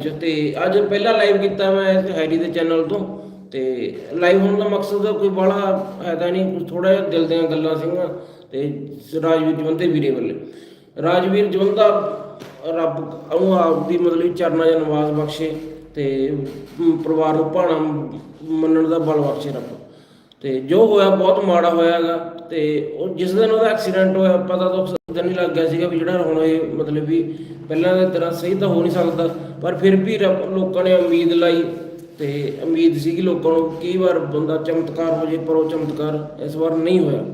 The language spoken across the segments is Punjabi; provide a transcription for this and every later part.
ਚ ਤੇ ਅੱਜ ਪਹਿਲਾ ਲਾਈਵ ਕੀਤਾ ਮੈਂ ਇਸ ਹੈਰੀ ਦੇ ਚੈਨਲ ਤੋਂ, ਤੇ ਲਾਈਵ ਹੋਣ ਦਾ ਮਕਸਦ ਕੋਈ ਬੜਾ ਹੈ ਨਹੀਂ ਥੋੜਾ ਜਿਹਾ ਦਿਲ ਦੀਆਂ ਗੱਲਾਂ ਸੀਗੀਆਂ, ਤੇ ਰਾਜਵੀਰ ਜਵੰਦੇ ਵੀਰੇ ਵੱਲੇ। ਰਾਜਵੀਰ ਜਵੰਦਾ ਰੱਬ ਉਹਨੂੰ ਆਪਦੀ ਮਤਲਬ ਚਰਨਾਂ 'ਚ ਨਵਾਜ਼ ਬਖਸ਼ੇ ਤੇ ਪਰਿਵਾਰ ਨੂੰ ਭਾਣਾ ਮੰਨਣ ਦਾ ਬਲ ਬਖਸ਼ੇ ਰੱਬ। ਤੇ ਜੋ ਹੋਇਆ ਬਹੁਤ ਮਾੜਾ ਹੋਇਆਗਾ ਤੇ ਉਹ ਜਿਸ ਦਿਨ ਉਹਦਾ ਐਕਸੀਡੈਂਟ ਹੋਇਆ, ਪਤਾ ਤਾਂ ਉਸ ਦਿਨ ਹੀ ਲੱਗ ਗਿਆ ਸੀਗਾ ਵੀ ਜਿਹੜਾ ਹੁਣ ਇਹ ਮਤਲਬ ਵੀ ਪਹਿਲਾਂ ਦੀ ਤਰ੍ਹਾਂ ਸਹੀ ਤਾਂ ਹੋ ਨਹੀਂ ਸਕਦਾ, ਪਰ ਫਿਰ ਵੀ ਰੱਬ- ਲੋਕਾਂ ਨੇ ਉਮੀਦ ਲਾਈ ਤੇ ਉਮੀਦ ਸੀਗੀ ਲੋਕਾਂ ਨੂੰ ਕਈ ਵਾਰ ਬੰਦਾ ਚਮਤਕਾਰ ਹੋ ਜੇ, ਪਰ ਉਹ ਚਮਤਕਾਰ ਇਸ ਵਾਰ ਨਹੀਂ ਹੋਇਆ।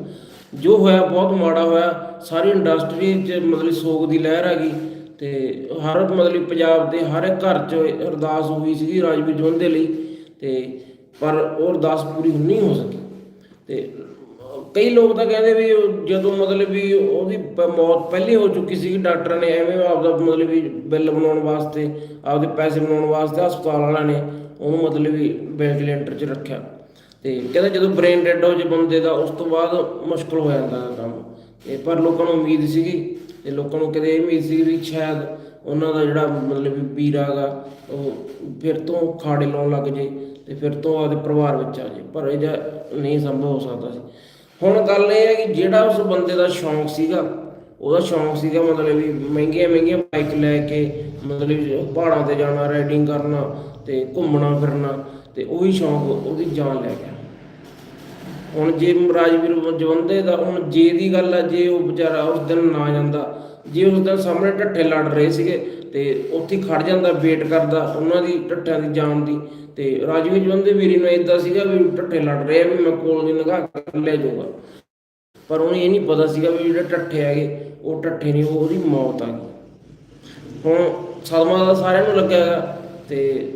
ਜੋ ਹੋਇਆ ਬਹੁਤ ਮਾੜਾ ਹੋਇਆ, ਸਾਰੀ ਇੰਡਸਟਰੀ 'ਚ ਮਤਲਬ ਸੋਗ ਦੀ ਲਹਿਰ ਆ ਗਈ ਤੇ ਹਰ ਮਤਲਬ ਪੰਜਾਬ ਦੇ ਹਰ ਇੱਕ ਘਰ 'ਚ ਅਰਦਾਸ ਹੋਈ ਸੀਗੀ ਰਾਜਵੀਰ ਜਵੰਦੇ ਦੇ ਲਈ ਤੇ ਪਰ ਉਹ ਅਰਦਾਸ ਪੂਰੀ ਨਹੀਂ ਹੋ ਸਕੀ। ਤੇ ਕਈ ਲੋਕ ਤਾਂ ਕਹਿੰਦੇ ਵੀ ਜਦੋਂ ਮਤਲਬ ਵੀ ਉਹਦੀ ਪ- ਮੌਤ ਪਹਿਲੀ ਹੋ ਚੁੱਕੀ ਸੀ, ਡਾਕਟਰ ਨੇ ਐਵੇਂ ਆਪਦਾ ਮਤਲਬ ਵੀ ਬਿੱਲ ਬਣਾਉਣ ਵਾਸਤੇ, ਆਪਦੇ ਪੈਸੇ ਬਣਾਉਣ ਵਾਸਤੇ ਹਸਪਤਾਲ ਵਾਲਿਆਂ ਨੇ ਉਹਨੂੰ ਮਤਲਬ ਵੀ ਵੈਂਟੀਲੇਟਰ 'ਚ ਰੱਖਿਆ। ਤੇ ਕਹਿੰਦਾ ਜਦੋਂ ਬ੍ਰੇਨ ਡੈਡ ਹੋ ਜੇ ਬੰਦੇ ਦਾ, ਉਸ ਤੋਂ ਬਾਅਦ ਮੁਸ਼ਕਲ ਹੋ ਜਾਂਦਾ ਕੰਮ। ਤੇ ਪਰ ਲੋਕਾਂ ਨੂੰ ਉਮੀਦ ਸੀਗੀ, ਤੇ ਲੋਕਾਂ ਨੂੰ ਕਦੇ ਇਹ ਉਮੀਦ ਸੀ ਵੀ ਸ਼ਾਇਦ ਉਹਨਾਂ ਦਾ ਜਿਹੜਾ ਮਤਲਬ ਵੀ ਵੀਰ ਹੈਗਾ, ਉਹ ਫਿਰ ਤੋਂ ਖਾੜੇ ਲਾਉਣ ਲੱਗ ਜੇ। ਤੇ ਫਿਰ ਤੋਂ ਆਪਦੇ ਪਰਿਵਾਰ ਵਿੱਚ ਆ ਜੇ, ਪਰ ਇਹ ਨਹੀਂ ਸੰਭਵ ਹੋ ਸਕਦਾ ਸੀ। ਹੁਣ ਗੱਲ ਇਹ ਹੈ ਕਿ ਜਿਹੜਾ ਉਸ ਬੰਦੇ ਦਾ ਸ਼ੌਂਕ ਸੀਗਾ, ਉਹਦਾ ਸ਼ੌਂਕ ਸੀਗਾ ਮਤਲਬ ਵੀ ਮਹਿੰਗੀਆਂ ਮਹਿੰਗੀਆਂ ਬਾਈਕ ਲੈ ਕੇ ਮਤਲਬ ਪਹਾੜਾਂ ਤੇ ਜਾਣਾ ਰਾਈਡਿੰਗ ਕਰਨਾ ਤੇ ਘੁੰਮਣਾ ਫਿਰਨਾ ਤੇ ਉਹੀ ਸ਼ੌਂਕ ਉਹਦੀ ਜਾਨ ਲੈ ਗਿਆ। ਹੁਣ ਜੇ ਰਾਜਵੀਰ ਜਵੰਦੇ ਦਾ, ਹੁਣ ਜੇ ਦੀ ਗੱਲ ਆ, ਜੇ ਉਹ ਵਿਚਾਰਾ ਉਸ ਦਿਨ ਨਾ ਜਾਂਦਾ ਜੇ ਉਸ ਦਿਨ ਸਾਹਮਣੇ ਢੱਠੇ ਲੜ ਰਹੇ ਸੀਗੇ ਤੇ ਉੱਥੇ ਖੜ ਜਾਂਦਾ, ਵੇਟ ਕਰਦਾ ਉਹਨਾਂ ਦੀ, ਢੱਠਿਆਂ ਦੀ ਜਾਣ ਦੀ ਤੇ ਰਾਜਵੀਰ ਜਵੰਦੇ ਵੀਰੀ ਨੂੰ ਇਦਾਂ ਸੀਗਾ ਵੀ ਢੱਠੇ ਲੜ ਰਹੇ ਆ ਵੀ ਮੈਂ ਕੋਲ ਦੀ ਨਿਗਾਹ ਕਰ ਲੈ ਜਾਊਗਾ। ਪਰ ਉਹਨੂੰ ਇਹ ਨਹੀਂ ਪਤਾ ਸੀਗਾ ਵੀ ਜਿਹੜੇ ਢੱਠੇ ਹੈਗੇ, ਉਹ ਢੱਠੇ ਨਹੀਂ ਉਹਦੀ ਮੌਤ ਆ ਗਈ। ਹੁਣ ਸਦਮਾ ਦਾ ਸਾਰਿਆਂ ਨੂੰ ਲੱਗਿਆ ਹੈਗਾ ਤੇ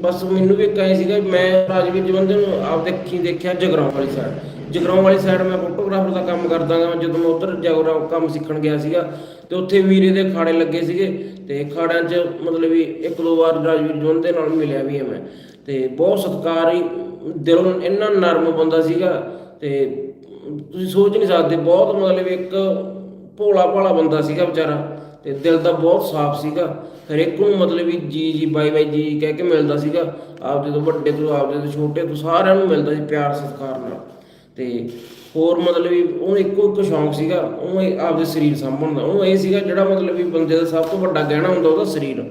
ਬਸ ਮੈਨੂੰ ਵੀ ਕਹੇ ਸੀਗਾ ਮੈਂ ਰਾਜਵੀਰ ਜਵੰਦੇ ਨੂੰ ਆਪ ਦੇਖੀ ਦੇਖਿਆ ਜਗਰਾਉਂ ਵਾਲੀ ਸਾਈਡ ਜਗਰਾਉਂ ਵਾਲੀ ਸਾਈਡ ਮੈਂ ਫੋਟੋਗ੍ਰਾਫਰ ਦਾ ਕੰਮ ਕਰਦਾਗਾ ਜਦੋਂ ਮੈਂ ਉੱਧਰ ਜਗਰਾਉਂ ਕੰਮ ਸਿੱਖਣ ਗਿਆ ਸੀਗਾ, ਤੇ ਉੱਥੇ ਵੀਰੇ ਦੇ ਖਾੜੇ ਲੱਗੇ ਸੀਗੇ, ਤੇ ਖਾੜਿਆਂ 'ਚ ਮਤਲਬ ਵੀ ਇੱਕ ਦੋ ਵਾਰ ਰਾਜਵੀਰ ਜਵੰਦੇ ਨਾਲ ਮਿਲਿਆ ਵੀ ਹੈ ਮੈਂ। ਤੇ ਬਹੁਤ ਸਤਿਕਾਰ ਹੀ ਦਿਲੋਂ ਇੰਨਾ ਨਰਮ ਬੰਦਾ ਸੀਗਾ, ਤੇ ਤੁਸੀਂ ਸੋਚ ਨਹੀਂ ਸਕਦੇ, ਬਹੁਤ ਮਤਲਬ ਇੱਕ ਭੋਲਾ ਭਾਲਾ ਬੰਦਾ ਸੀਗਾ ਵਿਚਾਰਾ, ਤੇ ਦਿਲ ਦਾ ਬਹੁਤ ਸਾਫ਼ ਸੀਗਾ। ਹਰੇਕ ਨੂੰ ਮਤਲਬ ਵੀ ਜੀ ਜੀ ਬਾਈ ਬਾਈ ਜੀ ਕਹਿ ਕੇ ਮਿਲਦਾ ਸੀਗਾ, ਆਪਦੇ ਤੋਂ ਵੱਡੇ ਤੋਂ ਆਪਦੇ ਤੋਂ ਛੋਟੇ ਤੋਂ ਸਾਰਿਆਂ ਨੂੰ ਮਿਲਦਾ ਸੀ ਪਿਆਰ ਸਤਿਕਾਰ ਨਾਲ। ਤੇ ਹੋਰ ਮਤਲਬ ਵੀ ਉਹਨੂੰ ਇੱਕੋ ਇੱਕ ਸ਼ੌਂਕ ਸੀਗਾ, ਉਹ ਆਪਦੇ ਸਰੀਰ ਸਾਂਭਣ ਦਾ, ਉਹ ਇਹ ਸੀਗਾ ਜਿਹੜਾ ਮਤਲਬ ਵੀ ਬੰਦੇ ਦਾ ਸਭ ਤੋਂ ਵੱਡਾ ਗਹਿਣਾ ਹੁੰਦਾ ਉਹਦਾ ਸਰੀਰ।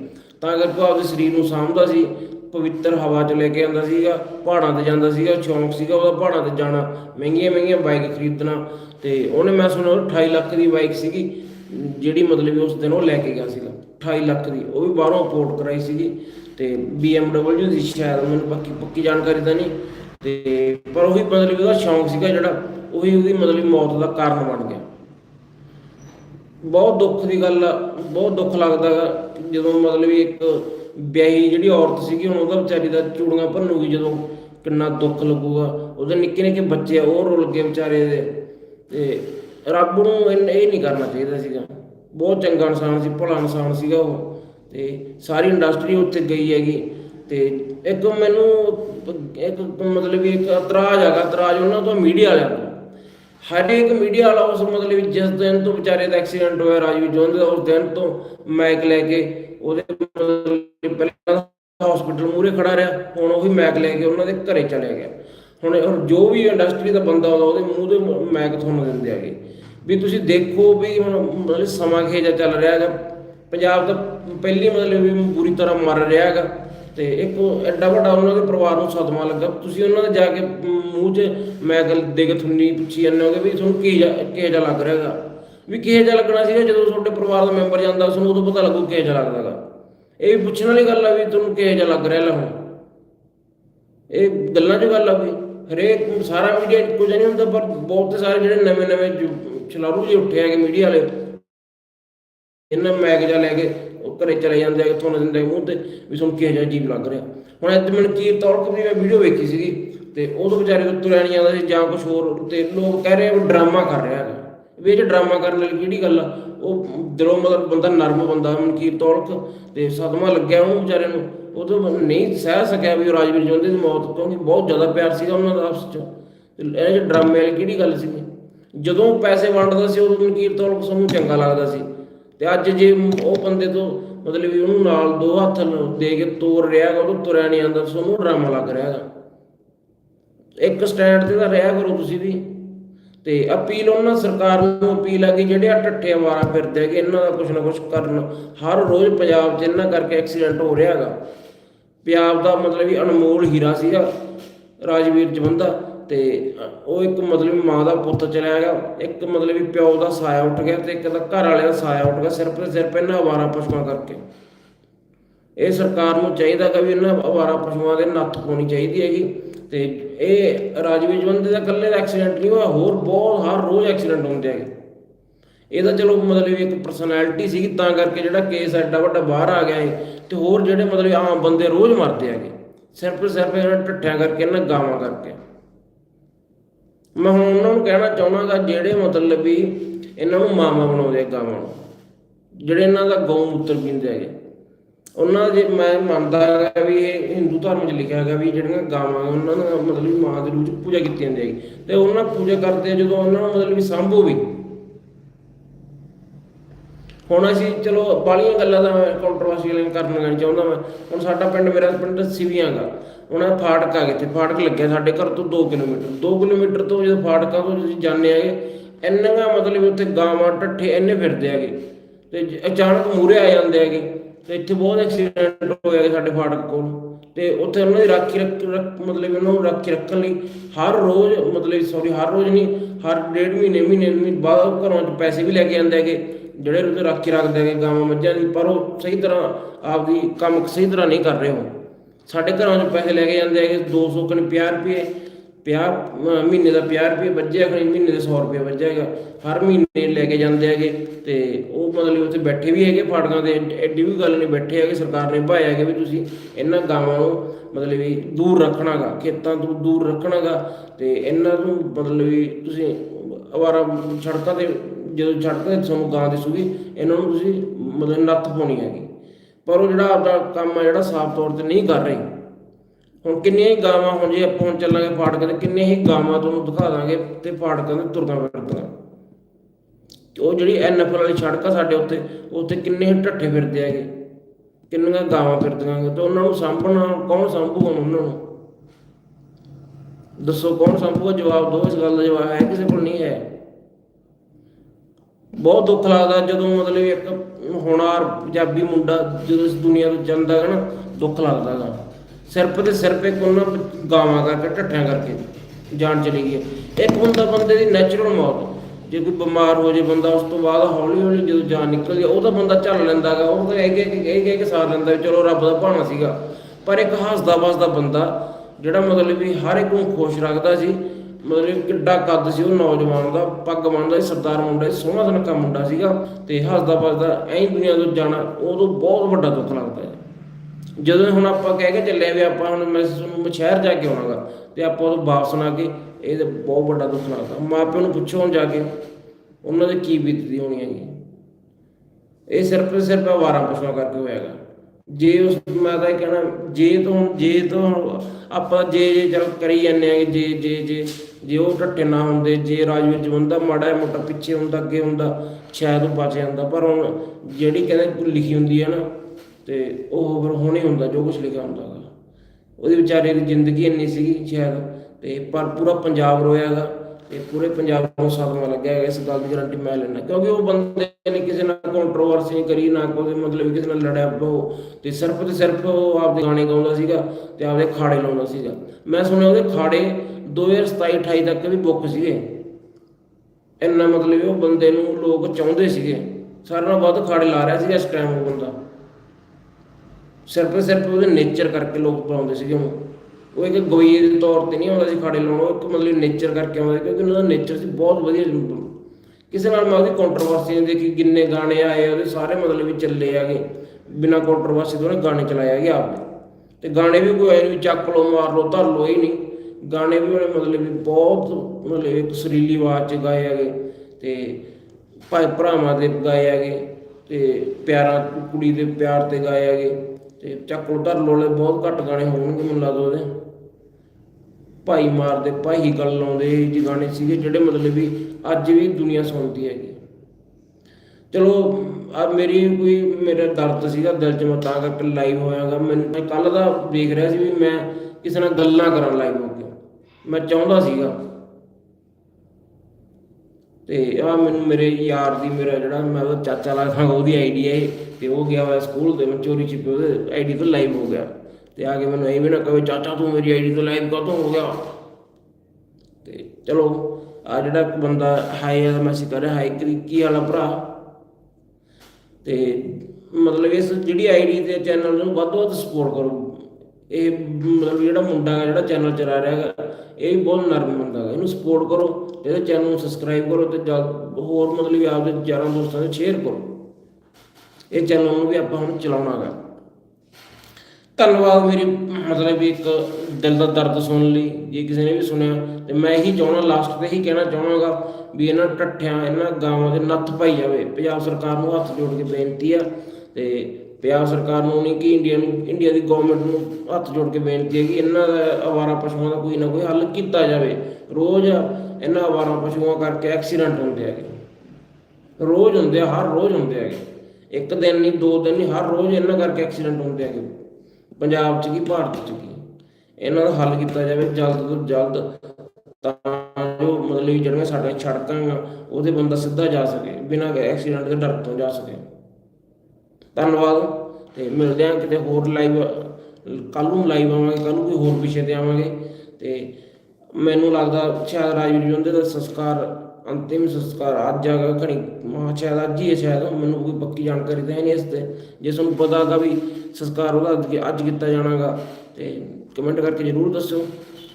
ਤਾਂ ਕਰਕੇ ਉਹ ਆਪਦੇ ਸਰੀਰ ਨੂੰ ਸਾਂਭਦਾ ਸੀ, ਪਵਿੱਤਰ ਹਵਾ 'ਚ ਲੈ ਕੇ ਆਉਂਦਾ ਸੀਗਾ, ਪਹਾੜਾਂ ਤੇ ਜਾਂਦਾ ਸੀਗਾ, ਸ਼ੌਂਕ ਸੀਗਾ ਉਹਦਾ ਪਹਾੜਾਂ ਤੇ ਜਾਣਾ, ਮਹਿੰਗੀਆਂ ਮਹਿੰਗੀਆਂ ਬਾਈਕ ਖਰੀਦਣਾ, ਤੇ ਉਹਨੇ ਮੈਂ ਸੁਣਿਆ ਉਹ 28 ਲੱਖ ਦੀ ਬਾਈਕ ਸੀਗੀ, ਜਿਹੜੀ ਮਤਲਬ ਵੀ ਉਸ ਦਿਨ ਉਹ ਲੈ ਕੇ ਗਿਆ ਸੀਗਾ 28 ਲੱਖ ਦੀ, ਉਹ ਵੀ ਬਾਹਰੋਂ ਇੰਪੋਰਟ ਕਰਾਈ ਸੀਗੀ, ਤੇ BMW ਦੀ ਸ਼ਾਇਦ ਮੈਨੂੰ ਪੱਕੀ ਪੱਕੀ ਜਾਣਕਾਰੀ ਤਾਂ ਨਹੀਂ। ਤੇ ਪਰ ਉਹੀ ਮਤਲਬ ਉਹਦਾ ਸ਼ੌਂਕ ਸੀਗਾ ਜਿਹੜਾ ਉਹੀ ਉਹਦੀ ਮਤਲਬ ਮੌਤ ਦਾ ਕਾਰਨ ਬਣ ਗਿਆ। ਬਹੁਤ ਦੁੱਖ ਦੀ ਗੱਲ ਆ, ਬਹੁਤ ਦੁੱਖ ਲੱਗਦਾ ਗਾ ਜਦੋਂ ਮਤਲਬ ਇੱਕ ਵਿਆਹੀ ਜਿਹੜੀ ਔਰਤ ਸੀਗੀ, ਹੁਣ ਉਹਦਾ ਵਿਚਾਰੀ ਦਾ ਚੂੜੀਆਂ ਭੰਨੂਗੀ ਜਦੋਂ ਕਿੰਨਾ ਦੁੱਖ ਲੱਗੂਗਾ। ਉਹਦੇ ਨਿੱਕੇ ਨਿੱਕੇ ਬੱਚੇ ਆ, ਉਹ ਰੁਲ ਗਏ ਵਿਚਾਰੇ ਦੇ ਤੇ ਰੱਬ ਨੂੰ ਇਹ ਨਹੀਂ ਕਰਨਾ ਚਾਹੀਦਾ ਸੀਗਾ। ਬਹੁਤ ਚੰਗਾ ਇਨਸਾਨ ਸੀ, ਭਲਾ ਇਨਸਾਨ ਸੀਗਾ ਉਹ ਤੇ ਸਾਰੀ ਇੰਡਸਟਰੀ ਉੱਤੇ ਗਈ ਹੈਗੀ। ਤੇ ਇੱਕ ਮੈਨੂੰ ਇੱਕ ਮਤਲਬ ਵੀ ਇੱਕ ਇਤਰਾਜ਼ ਹੈਗਾ, ਇਤਰਾਜ਼ ਉਹਨਾਂ ਤੋਂ ਮੀਡੀਆ ਵਾਲਿਆਂ ਤੋਂ। ਹਰੇਕ ਮੀਡੀਆ ਵਾਲਾ ਉਸ ਮਤਲਬ ਜਿਸ ਦਿਨ ਤੋਂ ਵਿਚਾਰੇ ਦਾ ਐਕਸੀਡੈਂਟ ਹੋਇਆ, ਰਾਜਵੀਰ ਜੋਂਦੇ ਦਾ, ਉਸ ਦਿਨ ਤੋਂ ਮਾਈਕ ਲੈ ਕੇ ਉਹਦੇ ਪਹਿਲਾਂ ਹਸਪੀਟਲ ਮੂਹਰੇ ਖੜਾ ਰਿਹਾ, ਹੁਣ ਉਹ ਵੀ ਮੈਕ ਲੈ ਕੇ ਉਹਨਾਂ ਦੇ ਘਰੇ ਚਲੇ ਗਿਆ। ਹੁਣ ਜੋ ਵੀ ਇੰਡਸਟਰੀ ਦਾ ਬੰਦਾ ਆਉਂਦਾ, ਉਹਦੇ ਮੂੰਹ ਦੇ ਮੈਕ ਤੁਹਾਨੂੰ ਦਿੰਦੇ ਹੈਗੇ। ਵੀ ਤੁਸੀਂ ਦੇਖੋ ਵੀ ਹੁਣ ਮਤਲਬ ਸਮਾਂ ਖੇਜਾ ਚੱਲ ਰਿਹਾ ਹੈਗਾ। ਪੰਜਾਬ ਦਾ ਪਹਿਲੀ ਮਤਲਬ ਵੀ ਬੁਰੀ ਤਰ੍ਹਾਂ ਮਰ ਰਿਹਾ ਹੈਗਾ। ਤੇ ਇੱਕ ਐਡਾ ਵੱਡਾ ਉਹਨਾਂ ਦੇ ਪਰਿਵਾਰ ਨੂੰ ਸਦਮਾ ਲੱਗਾ। ਤੁਸੀਂ ਉਹਨਾਂ ਦੇ ਜਾ ਕੇ ਮੂੰਹ 'ਚ ਮੈਕ ਦੇ ਕੇ ਥੁੰਨੀ ਪੁੱਛੀ ਜਾਂਦੇ ਹੋਗੇ ਵੀ ਤੁਹਾਨੂੰ ਕੀ ਕਿਹੋ ਲੱਗ ਰਿਹਾ ਵੀ ਕਿਹੋ ਲੱਗਣਾ ਸੀਗਾ ਜਦੋਂ ਤੁਹਾਡੇ ਪਰਿਵਾਰ ਦਾ ਮੈਂਬਰ ਜਾਂਦਾ ਉਸ ਨੂੰ ਉਦੋਂ ਪਤਾ ਲੱਗੂ ਕਿਹੋ ਜਿਹਾ ਲੱਗਦਾ ਇਹ ਵੀ ਪੁੱਛਣ ਵਾਲੀ ਗੱਲ ਆ ਵੀ ਤੁਹਾਨੂੰ ਕਿਹੋ ਜਿਹਾ ਲੱਗ ਰਿਹਾ ਲੈ ਇਹ ਗੱਲਾਂ 'ਚ ਗੱਲ ਆ ਵੀ ਹਰੇਕ ਸਾਰਾ ਮੀਡੀਆ ਇੱਕੋ ਜਿਹਾ ਨਹੀਂ ਹੁੰਦਾ, ਪਰ ਬਹੁਤ ਸਾਰੇ ਜਿਹੜੇ ਨਵੇਂ ਨਵੇਂ ਚਲਾਰੂ ਜਿਹੇ ਉੱਠੇ ਹੈਗੇ ਮੀਡੀਆ ਵਾਲੇ ਇਹਨਾਂ ਮੈਗ ਲੈ ਕੇ ਉਹ ਘਰੇ ਚਲੇ ਜਾਂਦੇ ਆ, ਇੱਥੋਂ ਦਿੰਦੇ ਮੂੰਹ ਤੇ ਵੀ ਤੁਹਾਨੂੰ ਕਿਹੋ ਜਿਹਾ ਅਜੀਬ ਲੱਗ ਰਿਹਾ। ਹੁਣ ਅੱਜ ਮਨਕੀਰ ਤੌਰ ਦੀ ਮੈਂ ਵੀਡੀਓ ਵੇਖੀ ਸੀਗੀ ਤੇ ਉਦੋਂ ਵਿਚਾਰੇ ਤੋਂ ਤੁਰਿਆ ਨਹੀਂ ਆਉਂਦਾ ਸੀ ਜਾਂ ਕੁਝ ਹੋਰ, ਤੇ ਲੋਕ ਕਹਿ ਰਹੇ ਆ ਵੀ ਡਰਾਮਾ ਕਰ ਰਿਹਾ ਹੈਗਾ। ਵੀ ਇਹ 'ਚ ਡਰਾਮਾ ਕਰਨ ਵਾਲੀ ਕਿਹੜੀ ਗੱਲ ਆ? ਉਹ ਦਿਲੋਂ ਮਤਲਬ ਬੰਦਾ ਨਰਮ ਬੰਦਾ ਮਨਕੀਰ ਤੌਲਕ ਤੇ ਸਦਮਾ ਲੱਗਿਆ ਉਹਨੂੰ ਵਿਚਾਰੇ ਨੂੰ। ਉਹ ਤੋਂ ਨਹੀਂ ਸਹਿ ਸਕਿਆ ਵੀ ਰਾਜਵੀਰ ਜੋਂਦੇ ਦੀ ਮੌਤ ਕਿਉਂਕਿ ਬਹੁਤ ਜ਼ਿਆਦਾ ਪਿਆਰ ਸੀਗਾ ਉਹਨਾਂ ਦਾ ਆਪਸ 'ਚ। ਤੇ ਇਹ 'ਚ ਡਰਾਮੇ ਵਾਲੀ ਕਿਹੜੀ ਗੱਲ ਸੀਗੀ? ਜਦੋਂ ਪੈਸੇ ਵੰਡਦਾ ਸੀ, ਉਦੋਂ ਮਨਕੀਰ ਤੌਲਕ ਸਾਨੂੰ ਚੰਗਾ ਲੱਗਦਾ ਸੀ। ਤੇ ਅੱਜ ਜੇ ਉਹ ਬੰਦੇ ਤੋਂ ਮਤਲਬ ਵੀ ਉਹਨੂੰ ਨਾਲ ਦੋ ਹੱਥ ਦੇ ਕੇ ਤੋਰ ਰਿਹਾ ਗਾ ਉਹ ਤੁਰਿਆ ਨਹੀਂ ਆਂਦਾ ਸੋਨੂੰ ਡਰਾਮਾ ਲੱਗ ਰਿਹਾ ਗਾ। ਇੱਕ ਸਟੈਂਡ ਤੇ ਤਾਂ ਰਿਹਾ ਕਰੋ ਤੁਸੀਂ ਵੀ। ਤੇ ਅਪੀਲ ਉਹਨਾਂ ਸਰਕਾਰ ਨੂੰ, ਅਪੀਲ ਆ ਕਿ ਜਿਹੜੇ ਆ ਟੱਠੇ ਆਵਾਰਾ ਫਿਰਦੇ ਹੈਗੇ, ਇਹਨਾਂ ਦਾ ਕੁਝ ਨਾ ਕੁਝ ਕਰਨ। ਹਰ ਰੋਜ਼ ਪੰਜਾਬ 'ਚ ਇਹਨਾਂ ਕਰਕੇ ਐਕਸੀਡੈਂਟ ਹੋ ਰਿਹਾ ਹੈਗਾ ਪੰਜਾਬ ਦਾ ਮਤਲਬ ਵੀ ਅਨਮੋਲ ਹੀਰਾ ਸੀਗਾ, ਰਾਜਵੀਰ ਜਵੰਦਾ। ਤੇ ਉਹ ਇੱਕ ਮਤਲਬ ਮਾਂ ਦਾ ਪੁੱਤ ਚਲਿਆ ਗਿਆ। ਇੱਕ ਮਤਲਬ ਵੀ ਪਿਓ ਦਾ ਸਾਇਆ ਉੱਠ ਗਿਆ ਤੇ ਇੱਕ ਦਾ ਘਰ ਵਾਲਿਆਂ ਦਾ ਸਾਇਆ ਉੱਠ ਗਿਆ ਸਿਰਫ ਤੇ ਸਿਰ ਇਹਨਾਂ ਆਵਾਰਾ ਪਸ਼ੂਆਂ ਕਰਕੇ। ਇਹ ਸਰਕਾਰ ਨੂੰ ਚਾਹੀਦਾ ਕਿ ਵੀ ਇਹਨਾਂ ਆਵਾਰਾ ਪਸ਼ੂਆਂ ਦੇ ਨੱਥ ਪਾਉਣੀ ਚਾਹੀਦੀ ਹੈਗੀ। ਤੇ ਇਹ ਰਾਜਵੀਰ ਜਵੰਦੇ ਦਾ ਇਕੱਲੇ ਦਾ ਐਕਸੀਡੈਂਟ ਨਹੀਂ ਹੋਇਆ, ਹੋਰ ਬਹੁਤ ਹਰ ਰੋਜ਼ ਐਕਸੀਡੈਂਟ ਹੁੰਦੇ ਹੈਗੇ। ਇਹਦਾ ਚਲੋ ਮਤਲਬ ਇੱਕ ਪਰਸਨੈਲਿਟੀ ਸੀਗੀ, ਤਾਂ ਕਰਕੇ ਜਿਹੜਾ ਕੇਸ ਐਡਾ ਵੱਡਾ ਬਾਹਰ ਆ ਗਿਆ ਹੈ ਤੇ ਹੋਰ ਜਿਹੜੇ ਮਤਲਬ ਆਮ ਬੰਦੇ ਰੋਜ਼ ਮਰਦੇ ਹੈਗੇ। ਸਿਰਫ ਸਿਰਫ ਇਹਨਾਂ ਟੱਠਿਆਂ ਕਰਕੇ, ਇਹਨਾਂ ਗਾਵਾਂ ਕਰਕੇ। ਮੈਂ ਹੁਣ ਉਹਨਾਂ ਨੂੰ ਕਹਿਣਾ ਚਾਹੁੰਦਾਗਾ ਜਿਹੜੇ ਮਤਲਬ ਵੀ ਇਹਨਾਂ ਨੂੰ ਮਾਮਾ ਬਣਾਉਂਦੇ ਆ ਗਾਵਾਂ ਨੂੰ, ਜਿਹੜੇ ਇਹਨਾਂ ਦਾ ਗਊ ਪੀਂਦੇ ਹੈਗੇ। ਉਹਨਾਂ ਦੇ ਮੈਂ ਮੰਨਦਾ ਹੈਗਾ ਵੀ ਇਹ ਹਿੰਦੂ ਧਰਮ 'ਚ ਲਿਖਿਆ ਹੈਗਾ ਵੀ ਜਿਹੜੀਆਂ ਗਾਵਾਂ ਉਹਨਾਂ ਦਾ ਮਤਲਬ ਮਾਂ ਦੇ ਰੂਪ 'ਚ ਪੂਜਾ ਕੀਤੀ ਜਾਂਦੀ ਹੈਗੀ। ਤੇ ਉਹਨਾਂ ਪੂਜਾ ਕਰਦੇ ਆ ਜਦੋਂ ਉਹਨਾਂ ਨੂੰ ਮਤਲਬ ਵੀ ਸੰਭੋ ਵੀ ਹੁਣ ਅਸੀਂ ਚਲੋ ਬਾਲੀਆਂ ਗੱਲਾਂ ਦਾ ਮੈਂ ਕੰਟਰੋਵਰਸੀਅਲ ਕਰਨ ਨਹੀਂ ਚਾਹੁੰਦਾ ਮੈਂ ਹੁਣ ਸਾਡਾ ਪਿੰਡ, ਮੇਰਾ ਪਿੰਡ ਸਿਵੀਆਂਗਾ। ਉਹਨਾਂ ਦਾ ਫਾਟਕ ਆ ਗਏ ਤੇ ਫਾਟਕ ਲੱਗਿਆ ਸਾਡੇ ਘਰ ਤੋਂ 2 ਕਿਲੋਮੀਟਰ। 2 ਕਿਲੋਮੀਟਰ ਤੋਂ ਜਦੋਂ ਫਾਟਕਾਂ ਤੋਂ ਤੁਸੀਂ ਜਾਂਦੇ ਆਗੇ ਇੰਨਾ ਮਤਲਬ ਉੱਥੇ ਗਾਵਾਂ, ਟੱਠੇ ਇੰਨੇ ਫਿਰਦੇ ਹੈਗੇ। ਤੇ ਅਚਾਨਕ ਮੂਰੇ ਆ ਜਾਂਦੇ ਹੈਗੇ। ਤੇ ਇੱਥੇ ਬਹੁਤ ਐਕਸੀਡੈਂਟ ਹੋਏ ਹੈਗੇ ਸਾਡੇ ਫਾਟਕ ਕੋਲ। ਤੇ ਉੱਥੇ ਉਹਨਾਂ ਦੀ ਰਾਖੀ ਰੱਖ, ਰੱਖ- ਮਤਲਬ ਉਹਨਾਂ ਨੂੰ ਰਾਖੀ ਰੱਖਣ ਲਈ ਹਰ ਰੋਜ਼ ਮਤਲਬ ਸੌਰੀ ਹਰ ਰੋਜ਼ ਨਹੀਂ, ਹਰ ਡੇਢ ਮਹੀਨੇ ਮਹੀਨੇ ਮਹੀਨੇ ਬਾਅਦ ਘਰੋਂ ਚ ਪੈਸੇ ਵੀ ਲੈ ਕੇ ਆਉਂਦੇ ਹੈਗੇ। ਜਿਹੜੇ ਉਹਦੇ ਰਾਖੀ ਰੱਖਦੇ ਹੈਗੇ ਗਾਵਾਂ ਮੱਝਾਂ ਦੀ, ਪਰ ਉਹ ਸਹੀ ਤਰ੍ਹਾਂ ਆਪਦੀ ਕੰਮ ਸਹੀ ਤਰ੍ਹਾਂ ਨਹੀਂ ਕਰ ਰਹੇ ਉਹ। ਸਾਡੇ ਘਰਾਂ 'ਚ ਪੈਸੇ ਲੈ ਕੇ ਜਾਂਦੇ ਹੈਗੇ 200 ਕਨ 50 ਰੁਪਏ। 50 ਮਹੀਨੇ ਦਾ 50 ਰੁਪਏ ਵੱਜਿਆ ਖਣੀ ਮਹੀਨੇ ਦੇ 100 ਰੁਪਏ ਵੱਜਿਆ ਹੈਗਾ। ਹਰ ਮਹੀਨੇ ਲੈ ਕੇ ਜਾਂਦੇ ਹੈਗੇ ਤੇ ਉਹ ਮਤਲਬ ਉੱਥੇ ਬੈਠੇ ਵੀ ਹੈਗੇ ਫਾਟਕਾਂ ਤੇ ਐਡੀ ਵੀ ਗੱਲ ਨਹੀਂ ਬੈਠੇ ਹੈਗੇ, ਸਰਕਾਰ ਨੇ ਭਾਇਆ ਹੈਗੇ ਵੀ ਤੁਸੀਂ ਇਹਨਾਂ ਗਾਵਾਂ ਨੂੰ ਮਤਲਬ ਵੀ ਦੂਰ ਰੱਖਣਾਗਾ, ਖੇਤਾਂ ਤੋਂ ਦੂਰ ਰੱਖਣਾਗਾ ਤੇ ਇਹਨਾਂ ਨੂੰ ਮਤਲਬ ਵੀ ਤੁਸੀਂ ਅਵਾਰਾ ਸੜਕਾਂ ਤੇ, ਜਦੋਂ ਸੜਕਾਂ ਤੇ ਤੁਹਾਨੂੰ ਗਾਂ ਦਿਸੂਗੀ ਇਹਨਾਂ ਨੂੰ ਤੁਸੀਂ ਮਤਲਬ ਨੱਥ ਪਾਉਣੀ ਹੈਗੀ। ਪਰ ਉਹ ਜਿਹੜਾ ਆਪਦਾ ਕੰਮ ਆ, ਜਿਹੜਾ ਸਾਫ਼ ਤੌਰ ਤੇ ਨਹੀਂ ਕਰ ਰਹੀ। ਹੁਣ ਕਿੰਨੀਆਂ ਹੀ ਗਾਵਾਂ, ਹੁਣ ਜੇ ਆਪਾਂ ਹੁਣ ਚੱਲਾਂਗੇ ਫਾਟਕਾਂ ਤੇ ਕਿੰਨੇ ਹੀ ਗਾਵਾਂ ਤੁਹਾਨੂੰ ਦਿਖਾ ਦਾਂਗੇ ਤੇ ਫਾਟਕਾਂ ਤੇ ਤੁਰਦਾ ਫਿਰਦੀਆਂ ਉਹ ਜਿਹੜੀ ਐਨਐਫਐਲ ਵਾਲੀ ਸੜਕ ਆ ਸਾਡੇ ਉੱਤੇ, ਉੱਥੇ ਕਿੰਨੇ ਹੀ ਢੱਠੇ ਫਿਰਦੇ ਹੈਗੇ। ਕਿੰਨੀਆਂ ਗਾਵਾਂ ਫਿਰਦੀਆਂ ਹੈਗੀਆਂ ਤੇ ਉਹਨਾਂ ਨੂੰ ਸਾਂਭਣਾ, ਕੌਣ ਸਾਂਭੂਗਾ ਉਹਨਾਂ ਨੂੰ? ਦੱਸੋ ਕੌਣ ਸਾਂਭੂਗਾ? ਜਵਾਬ ਦੋ ਇਸ ਗੱਲ ਦਾ ਜਵਾਬ ਹੈ, ਕਿਸੇ ਕੋਲ ਨਹੀਂ ਹੈ। ਬਹੁਤ ਦੁੱਖ ਲੱਗਦਾ ਜਦੋਂ ਮਤਲਬ ਇੱਕ ਹੋਣਾਰ ਪੰਜਾਬੀ ਮੁੰਡਾ ਜਦੋਂ ਇਸ ਦੁਨੀਆ ਤੋਂ ਜਾਂਦਾ ਹੈ ਨਾ ਦੁੱਖ ਲੱਗਦਾ ਗਾ ਸਿਰਫ ਤੇ ਸਿਰਫ ਇੱਕ ਉਹਨਾਂ ਗਾਵਾਂ ਕਰਕੇ ਢੱਠਿਆਂ ਕਰਕੇ ਜਾਨ ਚਲੀ ਗਈ ਹੈ। ਇੱਕ ਹੁੰਦਾ ਬੰਦੇ ਦੀ ਨੈਚੁਰਲ ਮੌਤ। ਜੇ ਕੋਈ ਬਿਮਾਰ ਹੋ ਜੇ ਬੰਦਾ ਉਸ ਤੋਂ ਬਾਅਦ ਹੌਲੀ ਹੌਲੀ ਜਦੋਂ ਜਾਨ ਨਿਕਲਦੀ ਹੈ, ਉਹ ਤਾਂ ਬੰਦਾ ਝੱਲ ਲੈਂਦਾ ਗਾ ਉਹ ਤਾਂ ਇਹ ਕਿ ਇਹ ਕਿ ਸਾਰ ਲੈਂਦਾ ਵੀ ਚਲੋ ਰੱਬ ਦਾ ਭਾਣਾ ਸੀਗਾ। ਪਰ ਇੱਕ ਹੱਸਦਾ ਵੱਸਦਾ ਬੰਦਾ ਜਿਹੜਾ ਮਤਲਬ ਵੀ ਹਰ ਇੱਕ ਨੂੰ ਖੁਸ਼ ਰੱਖਦਾ ਸੀ ਮਤਲਬ ਕਿੱਡਾ ਕੱਦ ਸੀ ਉਹ ਨੌਜਵਾਨ ਦਾ ਪੱਗ ਬੰਨਦਾ ਸੀ ਸਰਦਾਰ ਮੁੰਡਾ ਸੀ ਸੋਹਣਾ ਸੁਨੱਖਾ ਮੁੰਡਾ ਸੀਗਾ ਤੇ ਹੱਸਦਾ ਵਸਦਾ ਐਂ ਦੁਨੀਆ ਤੋਂ ਜਾਣਾ, ਉਦੋਂ ਬਹੁਤ ਵੱਡਾ ਦੁੱਖ ਲੱਗਦਾ ਹੈ ਜਦੋਂ ਹੁਣ ਆਪਾਂ ਕਹਿ ਕੇ ਚੱਲੇ ਵੀ ਆਪਾਂ ਹੁਣ ਮੈਂ ਸ਼ਹਿਰ ਜਾ ਕੇ ਆਉਣਾਗਾ ਤੇ ਆਪਾਂ ਉਹ ਵਾਪਸ ਨਾ ਕੇ ਇਹ ਬਹੁਤ ਵੱਡਾ ਦੁੱਖ ਲੱਗਦਾ। ਮਾਪਿਆਂ ਨੂੰ ਪੁੱਛੋ ਹੁਣ ਜਾ ਕੇ, ਉਹਨਾਂ ਦੇ ਕੀ ਬੀਤਦੀ ਹੋਣੀ ਹੈ ਇਹ ਸਿਰਫ ਤੇ ਸਿਰਫ ਆਵਾਰਾ ਪਸ਼ੂਆਂ ਕਰਕੇ ਹੋਇਆਗਾ ਜੇ ਉਸ, ਮੈਂ ਤਾਂ ਇਹ ਕਹਿਣਾ, ਜੇ ਤੋਂ ਜੇ ਤੋਂ ਆਪਾਂ ਜੇ ਜੇ ਚਲ ਕਰੀ ਜਾਂਦੇ ਆ ਜੇ ਜੇ ਜੇ ਜੇ ਉਹ ਢੱਟੇ ਨਾ ਹੁੰਦੇ, ਜੇ ਰਾਜਵੀਰ ਜਵੰਦਾ ਮਾੜਾ ਜਿਹਾ ਮੋਟਾ ਪਿੱਛੇ ਹੁੰਦਾ, ਅੱਗੇ ਹੁੰਦਾ, ਸ਼ਾਇਦ ਉਹ ਬਚ ਜਾਂਦਾ। ਪਰ ਹੁਣ ਜਿਹੜੀ ਕਹਿੰਦੇ ਲਿਖੀ ਹੁੰਦੀ ਹੈ ਨਾ, ਤੇ ਉਹ ਫਿਰ ਹੁਣੇ ਹੁੰਦਾ, ਜੋ ਕੁਝ ਲਿਖਿਆ ਹੁੰਦਾ ਗਾ। ਉਹਦੀ ਵਿਚਾਰੇ ਦੀ ਜ਼ਿੰਦਗੀ ਇੰਨੀ ਸੀਗੀ ਸ਼ਾਇਦ, ਤੇ ਪਰ ਪੂਰਾ ਪੰਜਾਬ ਰੋਇਆਗਾ ਤੇ ਪੂਰੇ ਪੰਜਾਬ ਨੂੰ ਸਦਮਾ ਲੱਗਿਆ ਇਸ ਗੱਲ ਦੀ ਗਾਰੰਟੀ ਮੈਂ ਲੈਣਾ ਕਿਉਂਕਿ ਉਹ ਬੰਦੇ ਨੇ ਕਿਸੇ ਨਾਲ ਕੰਟਰੋਵਰਸੀ ਕਰੀ, ਨਾ ਕੋਈ ਮਤਲਬ ਕਿਸੇ ਨਾਲ ਲੜਿਆ ਉਹ ਤੇ ਸਿਰਫ ਤੇ ਸਿਰਫ ਉਹ ਆਪਦੇ ਗਾਣੇ ਗਾਉਂਦਾ ਸੀਗਾ ਤੇ ਆਪਦੇ ਖਾੜੇ ਲਾਉਂਦਾ ਸੀਗਾ। ਮੈਂ ਸੁਣਿਆ ਉਹਦੇ ਖਾੜੇ 2027 28 ਤੱਕ ਵੀ ਬੁੱਕ ਸੀਗੇ। ਇੰਨਾ ਮਤਲਬ ਉਹ ਬੰਦੇ ਨੂੰ ਲੋਕ ਚਾਹੁੰਦੇ ਸੀਗੇ। ਸਾਰਿਆਂ ਨਾਲੋਂ ਵੱਧ ਖਾੜੇ ਲਾ ਰਿਹਾ ਸੀਗਾ ਇਸ ਟਾਈਮ ਉਹ ਬੰਦਾ। ਸਿਰਫ ਸਿਰਫ ਉਹਦੇ ਨੇਚਰ ਕਰਕੇ ਲੋਕ ਬੁਲਾਉਂਦੇ ਸੀਗੇ ਉਹਨੂੰ। ਉਹ ਇੱਕ ਗਵਈਏ ਦੇ ਤੌਰ ਤੇ ਨਹੀਂ ਆਉਂਦਾ ਸੀ ਖਾੜੇ ਲਾਉਣਾ, ਉਹ ਇੱਕ ਮਤਲਬ ਨੇਚਰ ਕਰਕੇ ਆਉਂਦਾ ਕਿਉਂਕਿ ਉਹਨਾਂ ਦਾ ਨੇਚਰ ਸੀ, ਬਹੁਤ ਵਧੀਆ ਕਿਸੇ ਨਾਲ ਮੈਂ ਉਹਦੀ ਕੰਟਰੋਵਰਸੀ ਨਹੀਂ ਦੇਖੀ, ਕਿੰਨੇ ਗਾਣੇ ਆਏ, ਉਹਦੇ ਸਾਰੇ ਮਤਲਬ ਵੀ ਚੱਲੇ ਆਗੇ ਬਿਨਾ ਕੰਟਰੋਵਰਸੀ ਤੋਂ ਉਹਨੇ ਗਾਣੇ ਚਲਾਏ ਹੈਗੇ ਆਪਦੇ ਤੇ ਗਾਣੇ ਵੀ ਕੋਈ ਐ ਨਹੀਂ ਵੀ ਚੱਕ ਲੋ ਮਾਰ ਲੋ ਧਰ ਲੋ ਹੀ ਨਹੀਂ। ਗਾਣੇ ਵੀ ਉਹਨੇ ਮਤਲਬ ਵੀ ਬਹੁਤ ਮਤਲਬ ਇੱਕ ਸੁਰੀਲੀ ਆਵਾਜ਼ ਚ ਗਾਏ ਹੈਗੇ ਤੇ ਭਾਈ ਭਰਾਵਾਂ ਦੇ ਗਾਏ ਹੈਗੇ ਤੇ ਪਿਆਰਾਂ, ਕੁੜੀ ਦੇ ਪਿਆਰ ਤੇ ਗਾਏ ਹੈਗੇ ਤੇ ਚੱਕ ਲੋ ਧਰ ਲੋ ਵਾਲੇ ਬਹੁਤ ਘੱਟ ਗਾਣੇ ਹੋਣਗੇ ਮੈਨੂੰ ਲੱਗਦਾ ਉਹਦੇ। ਭਾਈ ਮਾਰਦੇ ਭਾਈ ਗੱਲ ਲਾਉਂਦੇ ਇਹ ਗਾਣੇ ਸੀਗੇ ਜਿਹੜੇ ਮਤਲਬ ਵੀ ਅੱਜ ਵੀ ਦੁਨੀਆ ਸੁਣਦੀ ਹੈਗੀ। ਚਲੋ ਆ ਮੇਰੀ ਕੋਈ ਮੇਰਾ ਦਰਦ ਸੀਗਾ ਦਿਲ 'ਚ ਮੈਂ ਤਾਂ ਕਰਕੇ ਲਾਈਵ ਹੋਇਆਗਾ। ਮੈਨੂੰ ਕੱਲ ਦਾ ਦੇਖ ਰਿਹਾ ਸੀ ਵੀ ਮੈਂ ਕਿਸੇ ਨਾਲ ਗੱਲਾਂ ਕਰਾਂ ਲਾਈਵ ਹੋ ਕੇ। ਮੈਂ ਚਾਹੁੰਦਾ ਸੀਗਾ। ਤੇ ਆ ਮੈਨੂੰ ਮੇਰੇ ਯਾਰ ਦੀ ਮੇਰਾ ਜਿਹੜਾ ਮੈਂ ਉਹਦਾ ਚਾਚਾ ਲੱਗਦਾ ਉਹਦੀ ਆਈਡੀ ਹੈ ਇਹ, ਤੇ ਉਹ ਗਿਆ ਹੋਇਆ ਸਕੂਲ ਦੇ ਮੈਂ ਚੋਰੀ ਛਿਪੇ ਉਹਦੇ ਆਈਡੀ ਤੋਂ ਲਾਈਵ ਹੋ ਗਿਆ। ਤੇ ਆ ਕੇ ਮੈਨੂੰ ਐਵੇਂ ਨਾ ਕਹੇ, ਚਾਚਾ, ਤੂੰ ਮੇਰੀ ਆਈਡੀ ਤੋਂ ਲਾਈਵ ਕਦੋਂ ਹੋ ਗਿਆ? ਤੇ ਚਲੋ, ਆ ਜਿਹੜਾ ਬੰਦਾ ਹਾਈ ਆ ਮੈਸੇਜ ਕਰ ਰਿਹਾ ਹਾਈ ਕੀ ਕੀ ਹਾਲ ਭਰਾ। ਤੇ ਮਤਲਬ ਇਸ ਜਿਹੜੀ ਆਈਡੀ ਤੇ ਚੈਨਲ ਨੂੰ ਵੱਧ ਤੋਂ ਵੱਧ ਸਪੋਰਟ ਕਰੋ। ਇਹ ਮਤਲਬ ਜਿਹੜਾ ਮੁੰਡਾ ਹੈ ਜਿਹੜਾ ਚੈਨਲ ਚਲਾ ਰਿਹਾ ਹੈਗਾ, ਇਹ ਵੀ ਬਹੁਤ ਨਰਮ ਬੰਦਾ ਹੈ ਇਹਨੂੰ ਸਪੋਰਟ ਕਰੋ ਇਹਦੇ ਚੈਨਲ ਨੂੰ ਸਬਸਕ੍ਰਾਈਬ ਕਰੋ ਤੇ ਹੋਰ ਮਤਲਬ ਵੀ ਆਪਦੇ ਯਾਰਾਂ ਦੋਸਤਾਂ ਨੂੰ ਸ਼ੇਅਰ ਕਰੋ। ਇਹ ਚੈਨਲ ਨੂੰ ਵੀ ਆਪਾਂ ਹੁਣ ਚਲਾਉਣਾ ਹੈਗਾ। ਧੰਨਵਾਦ ਮੇਰੀ, ਮਤਲਬ ਇੱਕ ਦਿਲ ਦਾ ਦਰਦ ਸੁਣਨ ਲਈ, ਜੇ ਕਿਸੇ ਨੇ ਵੀ ਸੁਣਿਆ, ਤੇ ਮੈਂ ਇਹੀ ਚਾਹਣਾ ਲਾਸਟ ਤੇ ਇਹੀ ਕਹਿਣਾ ਚਾਹਾਂਗਾ ਵੀ ਇਹਨਾਂ ਟੱਠਿਆਂ, ਇਹਨਾਂ ਗਾਵਾਂ ਦੇ ਨੱਥ ਪਾਈ ਜਾਵੇ। ਪੰਜਾਬ ਸਰਕਾਰ ਨੂੰ ਹੱਥ ਜੋੜ ਕੇ ਬੇਨਤੀ ਆ, ਤੇ ਪੰਜਾਬ ਸਰਕਾਰ ਨੂੰ ਨਹੀਂ ਕਿ ਇੰਡੀਆ ਨੂੰ ਇੰਡੀਆ ਦੀ ਗਵਰਨਮੈਂਟ ਨੂੰ ਹੱਥ ਜੋੜ ਕੇ ਬੇਨਤੀ ਹੈ ਕਿ ਇਹਨਾਂ ਦਾ ਆਵਾਰਾ ਪਸ਼ੂਆਂ ਦਾ ਕੋਈ ਨਾ ਕੋਈ ਹੱਲ ਕੀਤਾ ਜਾਵੇ। ਰੋਜ਼ ਇਹਨਾਂ ਆਵਾਰਾ ਪਸ਼ੂਆਂ ਕਰਕੇ ਐਕਸੀਡੈਂਟ ਹੁੰਦੇ ਹੈਗੇ। ਰੋਜ਼ ਹੁੰਦੇ ਆ, ਹਰ ਰੋਜ਼ ਹੁੰਦੇ ਹੈਗੇ। ਇੱਕ ਦਿਨ ਨਹੀਂ, ਦੋ ਦਿਨ ਨਹੀਂ, ਹਰ ਰੋਜ਼ ਇਹਨਾਂ ਕਰਕੇ ਐਕਸੀਡੈਂਟ ਹੁੰਦੇ ਹੈਗੇ। ਪੰਜਾਬ 'ਚ ਕੀ, ਭਾਰਤ 'ਚ ਕੀ? ਇਹਨਾਂ ਦਾ ਹੱਲ ਕੀਤਾ ਜਾਵੇ ਜਲਦ ਤੋਂ ਜਲਦ, ਤਾਂ ਜੋ ਮਤਲਬ ਜਿਹੜੀਆਂ ਸਾਡੀਆਂ ਸੜਕਾਂ ਆ, ਉਹਦੇ ਬੰਦਾ ਸਿੱਧਾ ਜਾ ਸਕੇ, ਬਿਨਾਂ ਐਕਸੀਡੈਂਟ ਦੇ ਡਰ ਤੋਂ ਜਾ ਸਕੇ। ਧੰਨਵਾਦ, ਤੇ ਮਿਲਦੇ ਹਾਂ ਕਿਤੇ ਹੋਰ ਲਾਈਵ ਕੱਲ ਨੂੰ ਲਾਈਵ ਆਵਾਂਗੇ ਕੱਲ ਨੂੰ ਕੋਈ ਹੋਰ ਵਿਸ਼ੇ ਤੇ ਆਵਾਂਗੇ। ਤੇ ਮੈਨੂੰ ਲੱਗਦਾ ਸ਼ਾਇਦ ਰਾਜਵੀਰ ਜੁੰਦੇ ਦਾ ਸੰਸਕਾਰ ਅੰਤਿਮ ਸੰਸਕਾਰ, ਅੱਜ ਆਗਾ ਘਣੀ ਮਾ ਸ਼ਾਇਦ ਅੱਜ ਹੀ ਹੈ, ਸ਼ਾਇਦ ਮੈਨੂੰ ਕੋਈ ਪੱਕੀ ਜਾਣਕਾਰੀ ਤਾਂ ਹੈ ਨਹੀਂ ਇਸ ਤੇ। ਜੇ ਤੁਹਾਨੂੰ ਪਤਾ ਹੈਗਾ ਵੀ ਸੰਸਕਾਰ ਉਹਦਾ ਅੱਜ- ਅੱਜ ਕੀਤਾ ਜਾਣਾਗਾ, ਤੇ ਕਮੈਂਟ ਕਰਕੇ ਜਰੂਰ ਦੱਸਿਓ।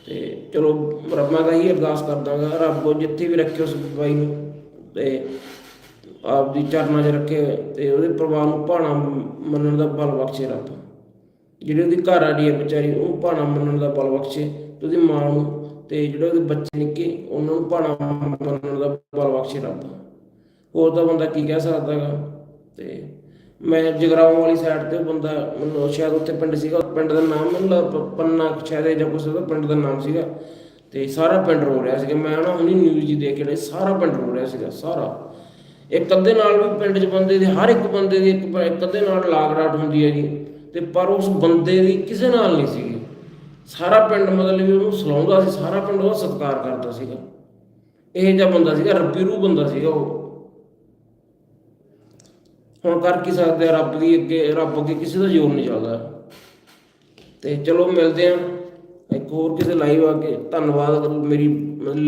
ਤੇ ਚਲੋ, ਰੱਬ ਦਾ ਤਾਂ ਇਹੀ ਅਰਦਾਸ ਕਰਦਾਗਾ। ਰੱਬ ਜਿੱਥੇ ਵੀ ਰੱਖਿਓ ਉਸ ਬਾਈ ਨੂੰ, ਤੇ ਆਪਦੀ ਚਰਨਾਂ 'ਚ ਰੱਖੇ ਤੇ ਉਹਦੇ ਪਰਿਵਾਰ ਨੂੰ ਭਾਣਾ ਮੰਨਣ ਦਾ ਬਲ ਬਖਸ਼ੇ ਰੱਬ। ਜਿਹੜੀ ਉਹਦੀ ਘਰ ਵਾਲੀ ਹੈ ਵਿਚਾਰੀ, ਉਹਨੂੰ ਭਾਣਾ ਮੰਨਣ ਦਾ ਬਲ ਬਖਸ਼ੇ, ਤੇ ਉਹਦੀ ਮਾਂ ਨੂੰ ਤੇ ਜਿਹੜੇ ਉਹਦੇ ਬੱਚੇ ਨਿੱਕੇ ਉਹਨਾਂ ਨੂੰ ਭਾਣਾ ਮੰਨਣ ਦਾ ਬਲ ਬਖਸ਼ੇ ਰੱਬ ਹੋਰ ਤਾਂ ਬੰਦਾ ਕੀ ਕਹਿ ਸਕਦਾ ਹੈਗਾ? ਤੇ ਮੈਂ ਜਗਰਾਉਂ ਵਾਲੀ ਸਾਈਡ ਤੇ ਬੰਦਾ ਮੈਨੂੰ ਸ਼ਾਇਦ ਉੱਥੇ ਪਿੰਡ ਸੀਗਾ, ਪਿੰਡ ਦਾ ਨਾਮ ਮੈਨੂੰ ਪੰਨਾ ਸ਼ਾਇਦ ਜਾਂ ਕੁਛ ਉਹਦਾ ਪਿੰਡ ਦਾ ਨਾਮ ਸੀਗਾ। ਤੇ ਸਾਰਾ ਪਿੰਡ ਰੋ ਰਿਹਾ ਸੀਗਾ। ਮੈਂ ਨਾ ਹੁਣੀ ਨਿਊਜ਼ ਜੀ ਦੇਖ ਕੇ ਸਾਰਾ ਪਿੰਡ ਰੋ ਰਿਹਾ ਸੀਗਾ, ਸਾਰਾ। ਇੱਕ ਅੱਧੇ ਨਾਲ ਵੀ ਪਿੰਡ 'ਚ ਬੰਦੇ ਦੇ, ਹਰ ਇੱਕ ਬੰਦੇ ਦੀ ਇੱਕ ਅੱਧੇ ਨਾਲ ਲਾਗ ਰਾਟ ਹੁੰਦੀ ਹੈ ਜੀ ਤੇ ਪਰ ਉਸ ਬੰਦੇ ਦੀ ਕਿਸੇ ਨਾਲ ਨਹੀਂ ਸੀ ਸਾਰਾ ਪਿੰਡ ਮਤਲਬ ਵੀ ਉਹਨੂੰ ਸਲਾਉਂਦਾ ਸੀ, ਸਾਰਾ ਪਿੰਡ ਉਹਦਾ ਸਤਿਕਾਰ ਕਰਦਾ ਸੀਗਾ। ਇਹ ਜਿਹਾ ਬੰਦਾ ਸੀਗਾ, ਰੱਬੀ ਰੂਹ ਬੰਦਾ ਸੀਗਾ ਉਹ। ਹੁਣ ਕਰ ਕੀ ਸਕਦੇ ਆ, ਰੱਬ ਦੀ ਅੱਗੇ, ਰੱਬ ਅੱਗੇ ਕਿਸੇ ਦਾ ਜ਼ੋਰ ਨਹੀਂ ਚੱਲਦਾ। ਤੇ ਚਲੋ ਮਿਲਦੇ ਆ ਇੱਕ ਹੋਰ ਕਿਸੇ ਲਾਈਵ ਆ ਕੇ, ਧੰਨਵਾਦ ਅਗਰ ਮੇਰੀ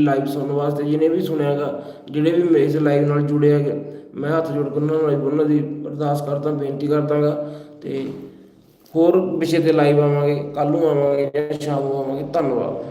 ਲਾਈਵ ਸੁਣਨ ਵਾਸਤੇ ਜਿਹਨੇ ਵੀ ਸੁਣਿਆਗਾ ਜਿਹੜੇ ਵੀ ਮੇਰੇ ਇਸ ਲਾਈਵ ਨਾਲ ਜੁੜੇ ਹੈਗੇ, ਮੈਂ ਹੱਥ ਜੋੜ ਕੇ ਉਹਨਾਂ ਨਾਲ ਉਹਨਾਂ ਦੀ ਅਰਦਾਸ ਕਰਦਾ, ਬੇਨਤੀ ਕਰਦਾਗਾ ਤੇ ਹੋਰ ਵਿਸ਼ੇ ਤੇ ਲਾਈਵ ਆਵਾਂਗੇ ਕੱਲ ਨੂੰ ਆਵਾਂਗੇ ਜਾਂ ਸ਼ਾਮ ਨੂੰ ਆਵਾਂਗੇ ਧੰਨਵਾਦ।